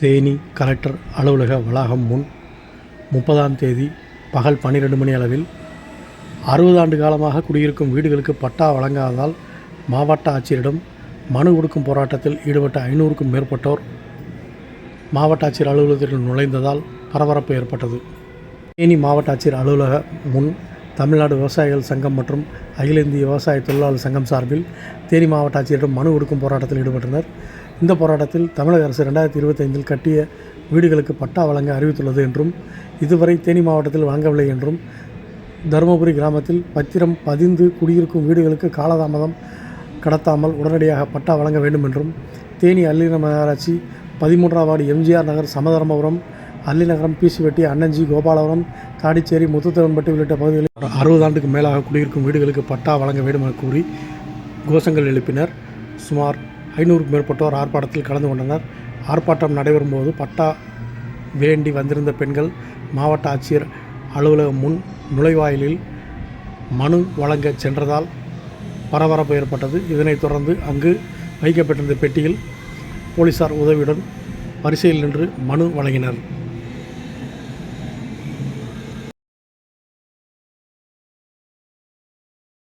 Theni collector அலுவலக வளாகம் முன் முப்பதாம் தேதி பகல் பன்னிரெண்டு மணி அளவில் அறுபது ஆண்டு காலமாக குடியிருக்கும் வீடுகளுக்கு பட்டா வழங்காததால் மாவட்ட ஆட்சியரிடம் மனு கொடுக்கும் போராட்டத்தில் ஈடுபட்ட ஐநூறுக்கும் மேற்பட்டோர் மாவட்ட ஆட்சியர் அலுவலகத்தில் நுழைந்ததால் பரபரப்பு ஏற்பட்டது. தேனி மாவட்ட ஆட்சியர் அலுவலக முன் தமிழ்நாடு விவசாயிகள் சங்கம் மற்றும் அகில இந்திய விவசாய தொழிலாளர் சங்கம் சார்பில் தேனி மாவட்ட ஆட்சியரிடம் மனு கொடுக்கும் போராட்டத்தில் ஈடுபட்டனர். இந்த போராட்டத்தில் தமிழக அரசு ரெண்டாயிரத்தி இருபத்தைந்தில் கட்டிய வீடுகளுக்கு பட்டா வழங்க அறிவித்துள்ளது என்றும் இதுவரை தேனி மாவட்டத்தில் வழங்கவில்லை என்றும் தருமபுரி கிராமத்தில் பத்திரம் பதிந்து குடியிருக்கும் வீடுகளுக்கு காலதாமதம் கடத்தாமல் உடனடியாக பட்டா வழங்க வேண்டும் என்றும் தேனி அல்லின நகராட்சி பதிமூன்றாம் வார்டு எம்ஜிஆர் நகர் சமதர்மபுரம் அல்லிநகரம் பிசிவெட்டி அன்னஞ்சி கோபாலபுரம் தாடிச்சேரி முத்துத்தவன்பட்டி உள்ளிட்ட பகுதிகளில் அறுபது ஆண்டுக்கு மேலாக குடியிருக்கும் வீடுகளுக்கு பட்டா வழங்க வேண்டும் என கூறி கோஷங்கள் எழுப்பினர். சுமார் ஐநூறுக்கும் மேற்பட்டோர் ஆர்ப்பாட்டத்தில் கலந்து கொண்டனர். ஆர்ப்பாட்டம் நடைபெறும்போது பட்டா வேண்டி வந்திருந்த பெண்கள் மாவட்ட ஆட்சியர் அலுவலகம் முன் நுழைவாயிலில் மனு வழங்க சென்றதால் பரபரப்பு ஏற்பட்டது. இதனைத் தொடர்ந்து அங்கு வைக்கப்பட்டிருந்த பெட்டியில் போலீசார் உதவியுடன் வரிசையில் நின்று மனு வழங்கினர்.